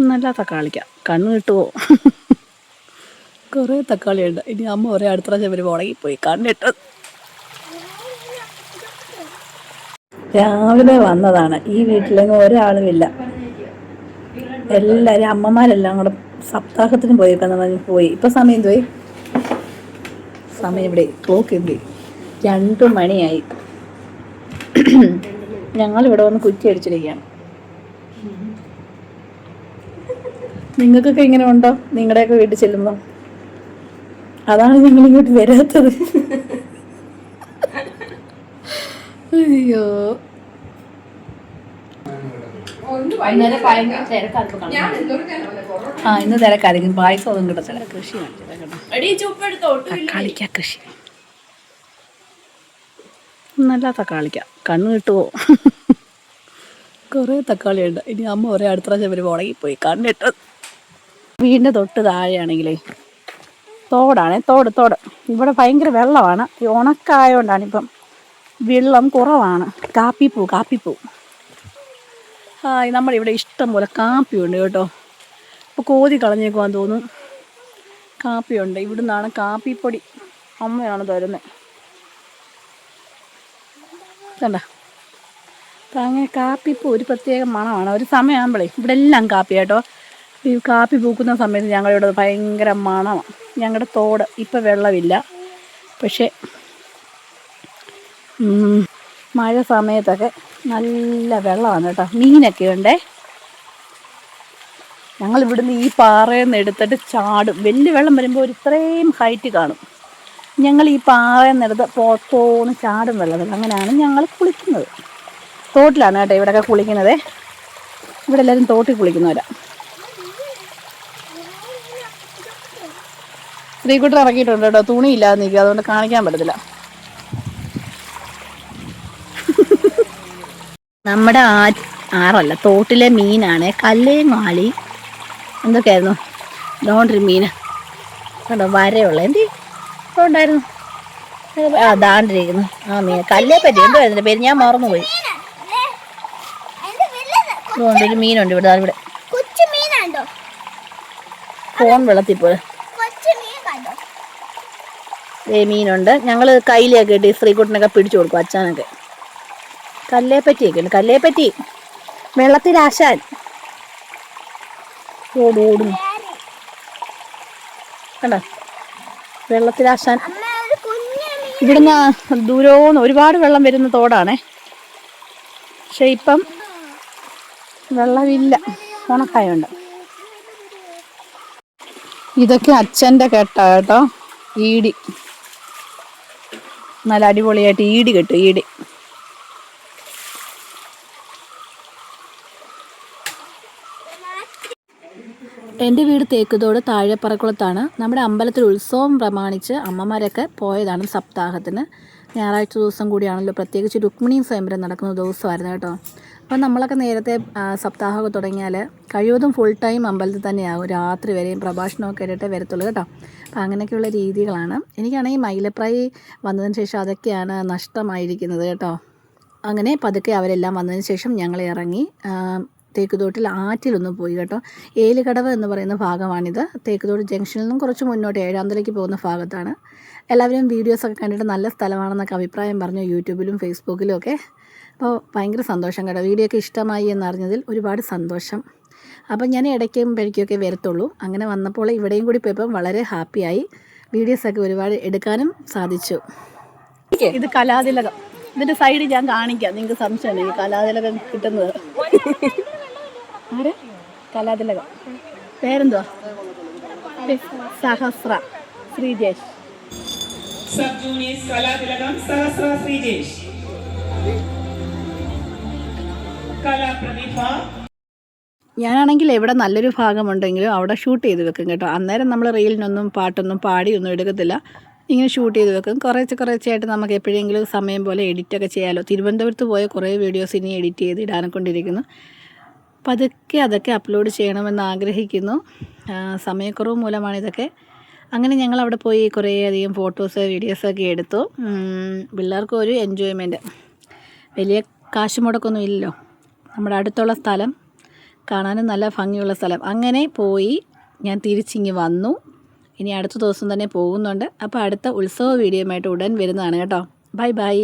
നല്ല തക്കാളിക്ക. കണ്ണ് കിട്ടുമോ കുറേ തക്കാളിയുണ്ട്. ഇനി അമ്മ ഒരേ അടുത്ത പ്രാവശ്യം വരുമ്പോൾ ഉണങ്ങിപ്പോയി കണ്ണിട്ട് രാവിലെ വന്നതാണ്. ഈ വീട്ടിലെങ്ങും ഒരാളുമില്ല എല്ലാവരും അമ്മമാരെല്ലാം കൂടെ സപ്താഹത്തിന് പോയേക്കാന്ന് പറഞ്ഞ് പോയി. ഇപ്പൊ സമയം പോയി സമയം ഇവിടെ. ക്ലോക്ക് എന്ത് രണ്ടു മണിയായി. ഞങ്ങളിവിടെ വന്ന് കുറ്റി അടിച്ചിരിക്കുകയാണ്. നിങ്ങൾക്കൊക്കെ ഇങ്ങനെ ഉണ്ടോ? നിങ്ങളുടെയൊക്കെ വീട്ടിൽ ചെല്ലുമ്പോൾ അതാണ് നിങ്ങൾ ഇങ്ങോട്ട് വരാത്തത്. അയ്യോ. ആ ഇന്ന് തിരക്കായിരിക്കും പായസം ഒന്നും കിട്ടത്തില്ല കൃഷി തക്കാളിക്ക കൃഷി. നല്ല തക്കാളിക്ക. കണ്ണ് കിട്ടുമോ കുറേ തക്കാളിയുണ്ട്. ഇനി അമ്മ ഒരേ അടുത്ത പ്രാവശ്യം വരുമ്പോൾ ഉണങ്ങിപ്പോയി കണ്ണിട്ട് വീടിന്റെ തൊട്ട് താഴെയാണെങ്കിലേ. തോടാണ് തോട് തോട്. ഇവിടെ ഭയങ്കര വെള്ളമാണ്. ഈ ഉണക്കായതുകൊണ്ടാണ് ഇപ്പം വെള്ളം കുറവാണ്. കാപ്പിപ്പൂ കാപ്പിപ്പൂ. ആ നമ്മുടെ ഇവിടെ ഇഷ്ടം പോലെ കാപ്പിയുണ്ട് കേട്ടോ. ഇപ്പോൾ കോതി കളഞ്ഞേക്കുവാൻ തോന്നും കാപ്പിയുണ്ട്. ഇവിടുന്നാണ് കാപ്പിപ്പൊടി അമ്മയാണ് തരുന്നത് കണ്ട? അങ്ങനെ കാപ്പിപ്പൂ ഒരു പ്രത്യേക മണമാണ്. ഒരു സമയമാകുമ്പോഴേ ഇവിടെ എല്ലാം കാപ്പി കേട്ടോ. ഈ കാപ്പി പൂക്കുന്ന സമയത്ത് ഞങ്ങളിവിടെ ഭയങ്കര മണമാണ് ഞങ്ങളുടെ തോട് ഇപ്പം വെള്ളമില്ല. പക്ഷേ മഴ സമയത്തൊക്കെ നല്ല വെള്ളമാണ് കേട്ടോ. മീനൊക്കെ ഉണ്ടേ? ഞങ്ങൾ ഇവിടുന്ന് ഈ പാറയിൽ നിന്ന് എടുത്തിട്ട് ചാടും. വലിയ വെള്ളം വരുമ്പോൾ ഒരു ഇത്രയും ഹൈറ്റ് കാണും. ഞങ്ങൾ ഈ പാറയിൽ നിന്ന് എടുത്ത് പോത്തോന്ന് ചാടും വെള്ളത്തിൽ. അങ്ങനെയാണ് ഞങ്ങൾ കുളിക്കുന്നത്. തോട്ടിലാണ് കേട്ടോ ഇവിടെയൊക്കെ കുളിക്കുന്നത്. ഇവിടെ എല്ലാവരും തോട്ടിൽ കുളിക്കുന്നവരാ. ശ്രീകുട്ടൻ ഇറക്കിയിട്ടുണ്ട് കേട്ടോ. തുണി ഇല്ലാതെ നിൽക്കുക. അതുകൊണ്ട് കാണിക്കാൻ പറ്റത്തില്ല. നമ്മുടെ ആ ആറല്ല തോട്ടിലെ മീനാണ്. കല്ലേ മാളി എന്തൊക്കെയായിരുന്നു? ഇതുകൊണ്ടൊരു മീൻ. കണ്ടോ വരയുള്ള. എന്തി? ഉണ്ടായിരുന്നു ആ ദാണ്ടിരിക്കുന്നു. ആ മീൻ. കല്ലേ പറ്റി എന്തോ അതിന്റെ പേര് ഞാൻ മറന്നുപോയി. പോയി ഒരു മീനുണ്ട് ഇവിടെ. ഇവിടെ. കൊച്ചു മീനുണ്ടോ? ഫോൺ വെള്ളത്തിൽ പോയി കൊച്ചു മീൻ കണ്ടോ ഏ മീനുണ്ട്. ഞങ്ങൾ കയ്യിലൊക്കെ ഇട്ട് ശ്രീകുട്ടനൊക്കെ പിടിച്ചു കൊടുക്കും അച്ഛനൊക്കെ. കല്ലേപ്പറ്റിയൊക്കെ ഉണ്ട് കല്ലേപ്പറ്റി. വെള്ളത്തിലാശാൻ ആശാൻ. കണ്ട? വെള്ളത്തിലാശാൻ ഇവിടുന്ന് ദൂരോന്ന് ഒരുപാട് വെള്ളം വരുന്ന തോടാണേ. പക്ഷെ ഇപ്പം വെള്ളമില്ല. ഉണക്കായുണ്ട്. ഇതൊക്കെ അച്ഛന്റെ കെട്ടാ കേട്ടോ. ഈടി. നല്ല അടിപൊളിയായിട്ട് ഈടി കിട്ടും ഈടി. എന്റെ വീട് തേക്കുതോട് താഴെപ്പറക്കുളത്താണ്. നമ്മുടെ അമ്പലത്തിൽ ഉത്സവം പ്രമാണിച്ച് അമ്മമാരൊക്കെ പോയതാണ് സപ്താഹത്തിന്. ഞായറാഴ്ച ദിവസം കൂടിയാണല്ലോ പ്രത്യേകിച്ച് രുക്മിണിയും സ്വയംവരം നടക്കുന്ന ദിവസമായിരുന്നു കേട്ടോ. അപ്പം നമ്മളൊക്കെ നേരത്തെ സപ്താഹമൊക്കെ തുടങ്ങിയാൽ കഴിവതും ഫുൾ ടൈം അമ്പലത്തിൽ തന്നെയാകും രാത്രി വരെയും പ്രഭാഷണമൊക്കെ ഇട്ടിട്ടേ വരത്തുള്ളൂ കേട്ടോ. അപ്പം അങ്ങനെയൊക്കെയുള്ള രീതികളാണ്. എനിക്കാണെങ്കിൽ മൈലപ്രായി വന്നതിന് ശേഷം അതൊക്കെയാണ് നഷ്ടമായിരിക്കുന്നത് കേട്ടോ. അങ്ങനെ പതുക്കെ അവരെല്ലാം വന്നതിന് ശേഷം ഞങ്ങൾ ഇറങ്ങി തേക്കുതോട്ടിൽ ആറ്റിലൊന്ന് പോയി കേട്ടോ. ഏലുകടവ് എന്ന് പറയുന്ന ഭാഗമാണിത്. തേക്കുതോട് ജംഗ്ഷനിൽ നിന്നും കുറച്ച് മുന്നോട്ട് ഏഴാന്തലേക്ക് പോകുന്ന ഭാഗത്താണ്. എല്ലാവരും വീഡിയോസൊക്കെ കണ്ടിട്ട് നല്ല സ്ഥലമാണെന്നൊക്കെ അഭിപ്രായം പറഞ്ഞു യൂട്യൂബിലും ഫേസ്ബുക്കിലും ഒക്കെ. അപ്പോൾ ഭയങ്കര സന്തോഷം കേട്ടോ. വീഡിയോ ഒക്കെ ഇഷ്ടമായി എന്നറിഞ്ഞതിൽ ഒരുപാട് സന്തോഷം. അപ്പം ഞാൻ ഇടയ്ക്കും പഴിക്കൊക്കെ വരത്തുള്ളൂ. അങ്ങനെ വന്നപ്പോൾ ഇവിടെയും കൂടി പോയപ്പം വളരെ ഹാപ്പിയായി. വീഡിയോസൊക്കെ ഒരുപാട് എടുക്കാനും സാധിച്ചു. ഇത് കലാതിലകം. ഇതിന്റെ സൈഡ് ഞാൻ കാണിക്കാം. നിങ്ങൾക്ക് സംശയമാണ് ഈ കലാതിലകം കിട്ടുന്നത്. ആരാ കലാതിലകം. പേരെന്തുവാ? സഹസ്ര. ശ്രീജേഷ്. സബ് ജൂനിയേഴ്സ് കലാതിലകം സഹസ്ര ശ്രീജേഷ്. കലാപ്രതിഭ. ഞാനാണെങ്കിൽ എവിടെ നല്ലൊരു ഭാഗമുണ്ടെങ്കിലും അവിടെ ഷൂട്ട് ചെയ്ത് വെക്കും കേട്ടോ. അന്നേരം നമ്മൾ റീലിനൊന്നും പാട്ടൊന്നും പാടിയൊന്നും എടുക്കത്തില്ല. ഇങ്ങനെ ഷൂട്ട് ചെയ്ത് വെക്കും. കുറേച്ച് കുറേച്ചായിട്ട് നമുക്ക് എപ്പോഴെങ്കിലും സമയം പോലെ എഡിറ്റൊക്കെ ചെയ്യാമല്ലോ തിരുവനന്തപുരത്ത് പോയ കുറേ വീഡിയോസ് ഇനി എഡിറ്റ് ചെയ്ത് ഇടാനെ കൊണ്ടിരിക്കുന്നു. പതുക്കെ അതൊക്കെ അപ്ലോഡ് ചെയ്യണമെന്ന് ആഗ്രഹിക്കുന്നു. സമയക്കുറവ് മൂലമാണ് ഇതൊക്കെ. അങ്ങനെ ഞങ്ങൾ അവിടെ പോയി കുറേയധികം ഫോട്ടോസ് വീഡിയോസൊക്കെ എടുത്തു. പിള്ളേർക്കും ഒരു എൻജോയ്മെന്റ് വലിയ കാശ് മുടക്കൊന്നും ഇല്ലല്ലോ. നമ്മുടെ അടുത്തുള്ള സ്ഥലം. കാണാനും നല്ല ഭംഗിയുള്ള സ്ഥലം. അങ്ങനെ പോയി ഞാൻ തിരിച്ചിങ്ങി വന്നു. ഇനി അടുത്ത ദിവസം തന്നെ പോകുന്നുണ്ട്. അപ്പോൾ അടുത്ത ഉത്സവ വീഡിയോയുമായിട്ട് ഉടൻ വരുന്നതാണ് കേട്ടോ. Bye bye